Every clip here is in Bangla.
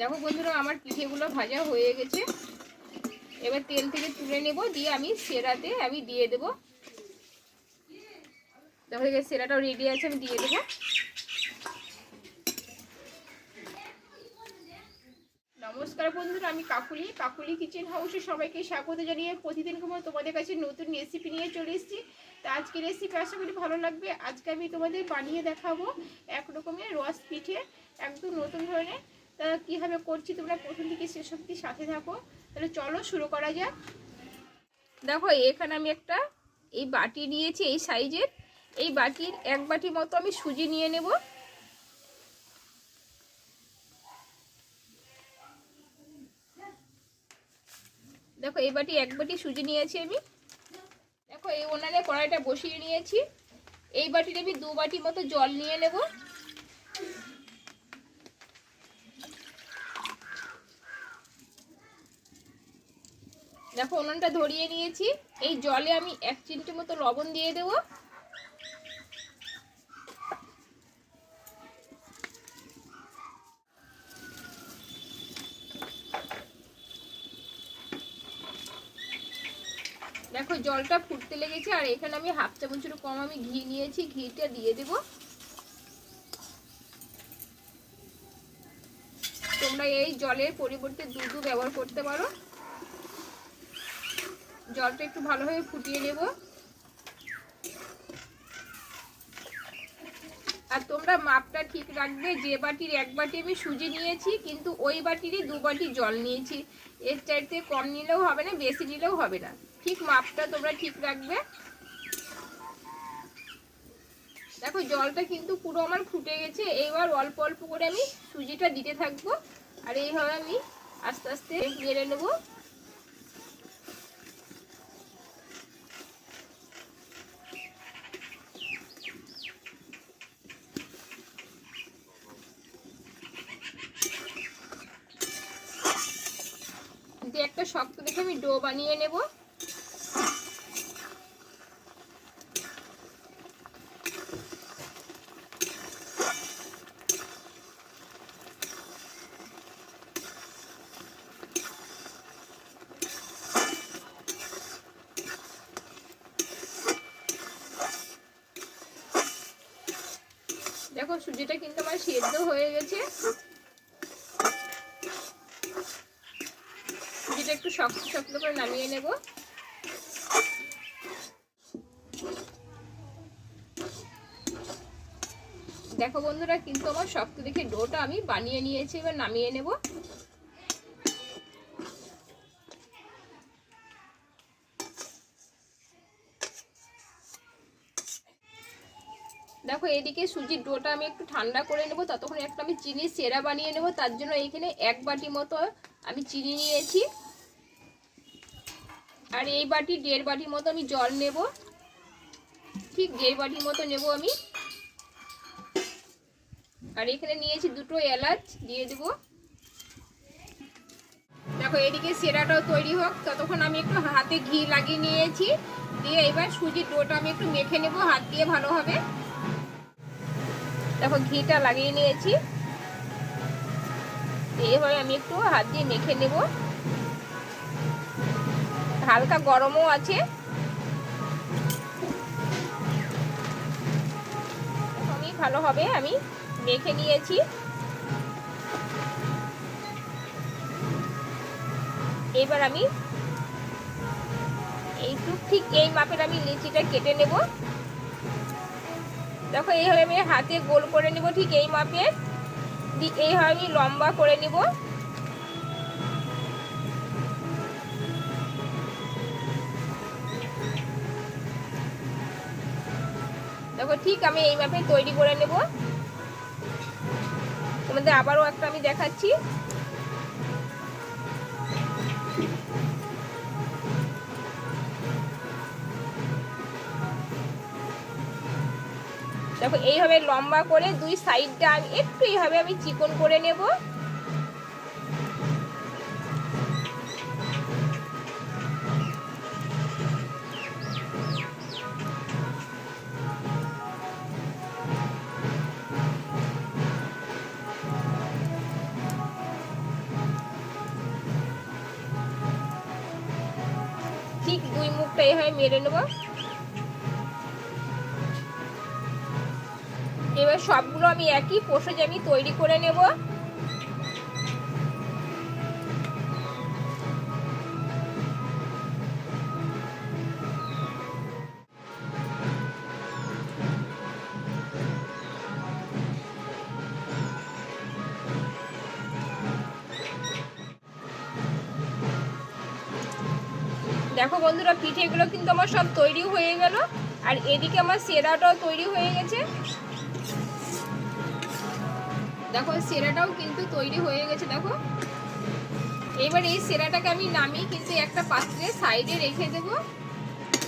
দেখো বন্ধুরা, আমার পিঠেগুলো ভাজা হয়ে গেছে। এবার তেল থেকে তুলে নেব, দিয়ে আমি সেরাতে আমি দিয়ে দেবো। দেখো সেরাটাও রেডি আছে, আমি দিয়ে দেবো। নমস্কার বন্ধুরা, আমি কাকুলি। কাকুলি কিচেন হাউসে সবাইকে স্বাগত জানিয়ে প্রতিদিন মতো তোমাদের কাছে নতুন রেসিপি নিয়ে চলে এসেছি। তা আজকে রেসিপি আশা করি ভালো লাগবে। আজকে আমি তোমাদের বানিয়ে দেখাবো এক রকমের রস পিঠে, একদম নতুন ধরনের। তা কীভাবে করছি তোমরা প্রথম থেকে শেষ অব্দি সাথে থাকো। তাহলে চলো শুরু করা যাক। দেখো, এখানে আমি একটা এই বাটি নিয়েছি এই সাইজের। এই বাটির এক বাটি মতো আমি সুজি নিয়ে নেব। দেখো, এই বাটি এক বাটি সুজি নিয়েছি আমি। দেখো, এই ওনারে কড়াইটা বসিয়ে নিয়েছি। এই বাটির আমি দু বাটি মতো জল নিয়ে নেব। দেখো উনুনটা ধরিয়ে নিয়েছি। এই জলে আমি এক চিমটি মতো লবণ দিয়ে দেব। দেখো জলটা ফুটতে লেগেছে, আর এখানে আমি হাফ চামচের কম আমি ঘি নিয়েছি, ঘিটা দিয়ে দেব। তোমরা এই জলের পরিবর্তে দুধও ব্যবহার করতে পারো। জলটা একটু ভালোভাবে ফুটিয়ে নেব। আর তোমরা মাপটা ঠিক রাখবে, যে বাটির এক বাটি আমি সুজি নিয়েছি, কিন্তু ওই বাটিরই দু বাটি জল নিয়েছি। এর চাইতে কম নিলেও হবে না, বেশি নিলেও হবে না। ঠিক মাপটা তোমরা ঠিক রাখবে। দেখো, জলটা কিন্তু পুরো আমার ফুটে গেছে। এইবার অল্প অল্প করে আমি সুজিটা দিতে থাকব। আর এইভাবে আমি আস্তে আস্তে নেড়ে নেব। একটা শক্ত দেখে আমি ডো বানিয়ে নেব। দেখো সুজিটা কিন্তু আমার সেদ্ধ হয়ে গেছে। সুজিটা একটু শক্ত শক্ত করে নামিয়ে নেব। দেখো বন্ধুরা, কিন্তু আমার শক্ত দেখে ডোটা আমি বানিয়ে নিয়েছি, এবার নামিয়ে নেব। দেখো, এদিকে সুজির ডোটা আমি একটু ঠান্ডা করে নেব, ততক্ষণ একটা আমি চিনি সেরা বানিয়ে নেব, তার জন্য এইখানে এক বাটি মতো আমি চিনি নিয়েছি। আর এই বাটি দেড় বাটি মতো আমি জল নেব। ঠিক দেড় বাটির মতো নেব আমি। আর এখানে নিয়েছি দুটো এলাচ, দিয়ে দেব। দেখো, এদিকে সেরাটাও তৈরি হোক। ততক্ষণ আমি একটু হাতে ঘি লাগিয়ে নিয়েছি। দিয়ে এবার সুজির ডোটা আমি একটু মেখে নেব, হাত দিয়ে ভালোভাবে দেখো, ঘিটা লাগিয়ে নিয়েছি। এইভাবে আমি একটু হাত দিয়ে মেখে নেব। হালকা গরমও আছে। আমি ভালোভাবে আমি মেখে নিয়েছি। এবার আমি এইটু ঠিক এই মাপের আমি লিচিটা কেটে নেব। দেখো, এইভাবে আমি হাতে গোল করে নেব ঠিক এই মাপের। এইভাবে আমি লম্বা করে নেব। ঠিক আমি এই মাপে তৈরি করে নেব। তোমাদের আবারও একটা আমি দেখাচ্ছি। দেখো, এইভাবে লম্বা করে দুই সাইডটা আমি একটু এইভাবে আমি চিকন করে নেব। ঠিক দুই মুখটা এভাবে মেরে নেব। এবার সবগুলো আমি একই পোষে আমি তৈরি করে নেব। দেখো বন্ধুরা পিঠেগুলো কিন্তু আমার সব তৈরি হয়ে গেল। আর এদিকে আমার সেরাটাও তৈরি হয়ে গেছে। দেখো, সেরাটাও কিন্তু তৈরি হয়ে গেছে, দেখো। এবার এই সেরাটাকে আমি নামিয়ে কিন্তু একটা পাত্রে সাইডে রেখে দেব।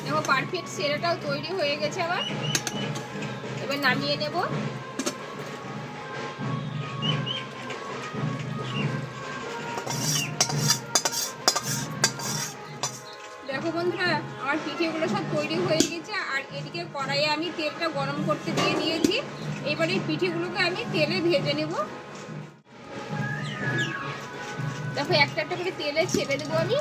দেখো পারফেক্ট সেরাটাও তৈরি হয়ে গেছে আমার। এবার নামিয়ে নেব। দেখো বন্ধুরা, আমার পিঠেগুলো সব তৈরি হয়ে গেছে, আর এদিকে কড়াইয়ে আমি তেলটা গরম করতে দিয়ে দিয়েছি। এবার পিঠেগুলোকে আমি তেলে ভেজে নেব। দেখো, একটা একটা করে তেলে ছেড়ে দেবো আমি।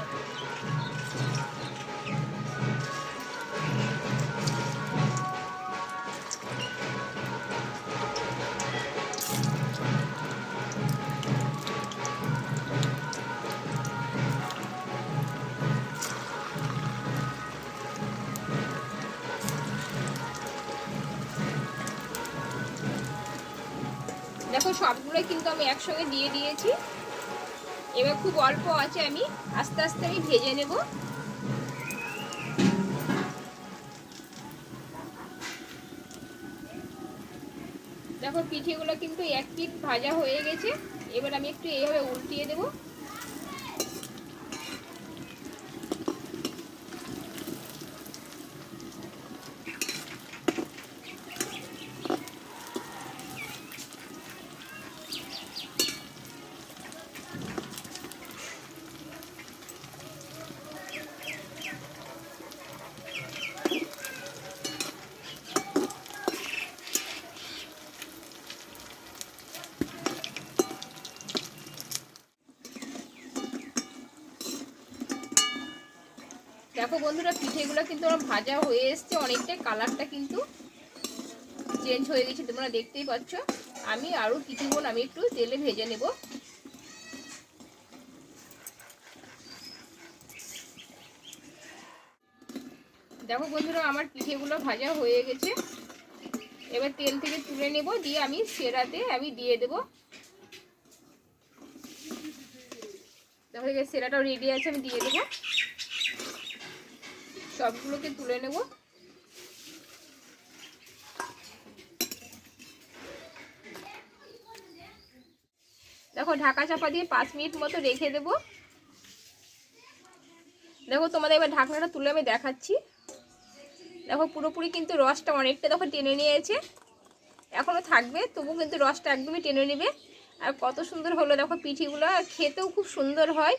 দেখো, সবগুলোই কিন্তু আমি একসঙ্গে দিয়ে দিয়েছি। এবার খুব অল্প আছে, আমি আস্তে আস্তে আমি ভেজে নেব। দেখো, পিঠেগুলো কিন্তু এক পিঠ ভাজা হয়ে গেছে। এবার আমি একটু এইভাবে উল্টিয়ে দেবো। দেখো বন্ধুরা, পিঠেগুলো কিন্তু আমার ভাজা হয়ে এসছে, অনেকটাই কালারটা কিন্তু চেঞ্জ হয়ে গেছে, তোমরা দেখতেই পাচ্ছ। আমি আরও কিছুক্ষণ আমি একটু তেলে ভেজে নেব। দেখো বন্ধুরা, আমার পিঠেগুলো ভাজা হয়ে গেছে। এবার তেল থেকে তুলে নেব, দিয়ে আমি সেরাতে আমি দিয়ে দেব। দেখো সেরাটাও রেডি আছে, আমি দিয়ে দেবো। সবগুলোকে তুলে নেব। দেখো, ঢাকা চাপা দিয়ে পাঁচ মিনিট মতো রেখে দেব। দেখো, তোমাদের এবার ঢাকনাটা তুলে আমি দেখাচ্ছি। দেখো, পুরোপুরি কিন্তু রসটা অনেকটা দেখো টেনে নিয়েছে। এখনও থাকবে, তবু কিন্তু রসটা একদমই টেনে নেবে। আর কত সুন্দর হলো দেখো পিঠিগুলো খেতেও খুব সুন্দর হয়।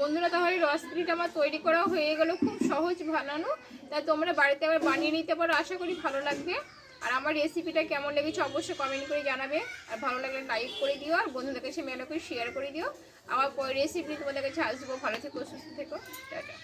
বন্ধুরা, তাহলে রসপিটা আমার তৈরি করা হয়ে গেল খুব সহজ বানানো। তাই তোমরা বাড়িতে আবার বানিয়ে নিতে পারো, আশা করি ভালো লাগবে। আর আমার রেসিপিটা কেমন লেগেছে অবশ্যই কমেন্ট করে জানাবে। আর ভালো লাগলে লাইক করে দিও, আর বন্ধুদের কাছে মেলো করে শেয়ার করে দিও। আমার রেসিপি তোমাদের কাছে আসব। ভালো থেকো, সুস্থ থেকো। টাটা।